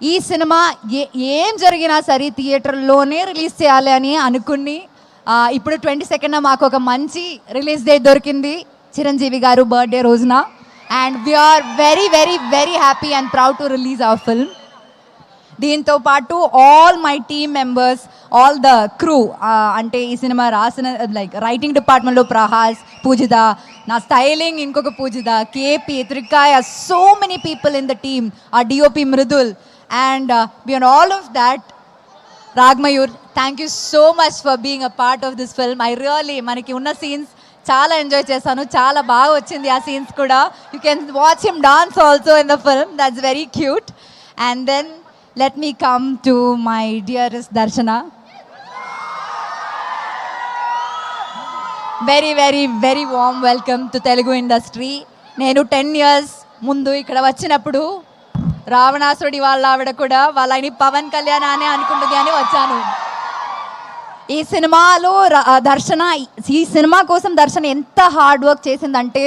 ఈ సినిమా ఏ ఏం జరిగినా సరే థియేటర్లోనే రిలీజ్ చేయాలి అని అనుకుని ఇప్పుడు ట్వంటీ సెకండ్ మాకు ఒక మంచి రిలీజ్ డేట్ దొరికింది. చిరంజీవి గారు బర్త్డే రోజున. And we are very very very happy and proud to release our film దీంతో పాటు all my team members all the crew అంటే ఈ సినిమా రాసిన లైక్ రైటింగ్ డిపార్ట్మెంట్లో ప్రహాస్ పూజిత నా స్టైలింగ్ ఇంకొక పూజిత KP త్రికాయ so many people in the team ఆ DOP Mridul and beyond all of that Ragmayur thank you so much for being a part of this film I really మనకి ఉన్న scenes చాలా enjoy చేశాను. చాలా బాగా వచ్చింది ఆ సీన్స్ కూడా. You can watch him dance also in the film that's very cute and then let me come to my dearest Darshana very very very warm welcome to Telugu industry నేను ten years ముందు ఇక్కడ వచ్చినప్పుడు రావణాసురుడి వాళ్ళ ఆవిడ కూడా వాళ్ళని పవన్ కళ్యాణ్ అనే అనుకుంటుంది అని వచ్చాను. ఈ సినిమాలో దర్శన ఈ సినిమా కోసం దర్శన ఎంత హార్డ్ వర్క్ చేసిందంటే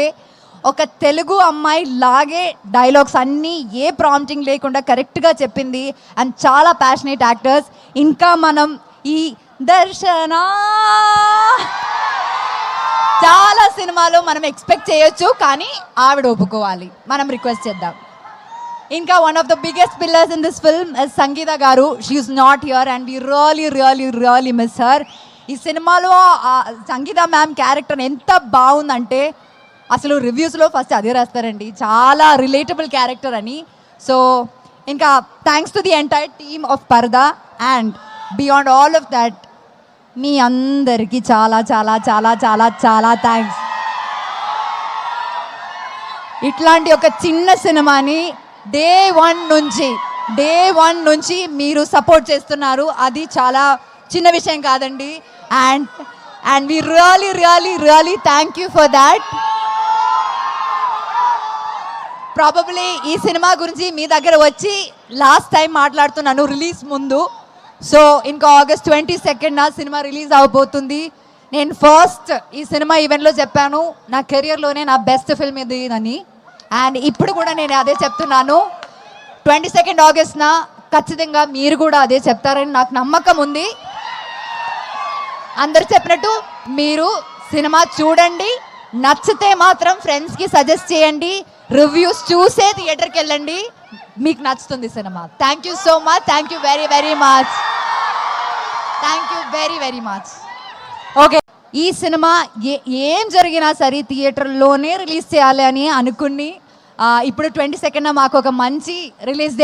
ఒక తెలుగు అమ్మాయి లాగే డైలాగ్స్ అన్నీ ఏ ప్రాంప్టింగ్ లేకుండా కరెక్ట్గా చెప్పింది అండ్ చాలా ప్యాషనేట్ యాక్టర్స్ ఇంకా మనం ఈ దర్శన చాలా సినిమాలు మనం ఎక్స్పెక్ట్ చేయొచ్చు కానీ ఆవిడ ఒప్పుకోవాలి. మనం రిక్వెస్ట్ చేద్దాం. ఇంకా one of the biggest pillars in this film Sangeetha garu she is not here and we really really really miss her ఈ సినిమాలో సంగీత మ్యామ్ క్యారెక్టర్ ఎంత బాగుందంటే అసలు రివ్యూస్లో ఫస్ట్ అదే రాస్తారండి. చాలా రిలేటబుల్ క్యారెక్టర్ అని. సో ఇంకా thanks to the entire team of Paradha and beyond all of that మీ అందరికీ చాలా చాలా చాలా చాలా చాలా థ్యాంక్స్ ఇట్లాంటి ఒక చిన్న సినిమాని డే వన్ నుంచి డే వన్ నుంచి మీరు సపోర్ట్ చేస్తున్నారు. అది చాలా చిన్న విషయం కాదండి. And and we really really really thank you for that probably ఈ సినిమా గురించి మీ దగ్గర వచ్చి లాస్ట్ టైం మాట్లాడుతున్నాను రిలీజ్ ముందు. సో ఇంకా ఆగస్ట్ ట్వంటీ సెకండ్ నా సినిమా రిలీజ్ అవబోతుంది. నేను ఫస్ట్ ఈ సినిమా ఈవెంట్లో చెప్పాను. నా కెరియర్లోనే నా బెస్ట్ ఫిల్మ్ ఇది అని. అండ్ ఇప్పుడు కూడా నేను అదే చెప్తున్నాను. ట్వంటీ సెకండ్ ఆగస్ట్న ఖచ్చితంగా మీరు కూడా అదే చెప్తారని నాకు నమ్మకం ఉంది. అందరు చెప్పినట్టు మీరు సినిమా చూడండి నచ్చితే మాత్రం ఫ్రెండ్స్కి సజెస్ట్ చేయండి రివ్యూస్ చూసే థియేటర్కి వెళ్ళండి మీకు నచ్చుతుంది cinema. Thank you so much thank you very very much thank you very very much okay ఈ సినిమా ఏం జరిగినా సరే థియేటర్లోనే రిలీజ్ చేయాలి అని అనుకుని ఇప్పుడు ట్వంటీ సెకండ్ మాకు ఒక మంచి రిలీజ్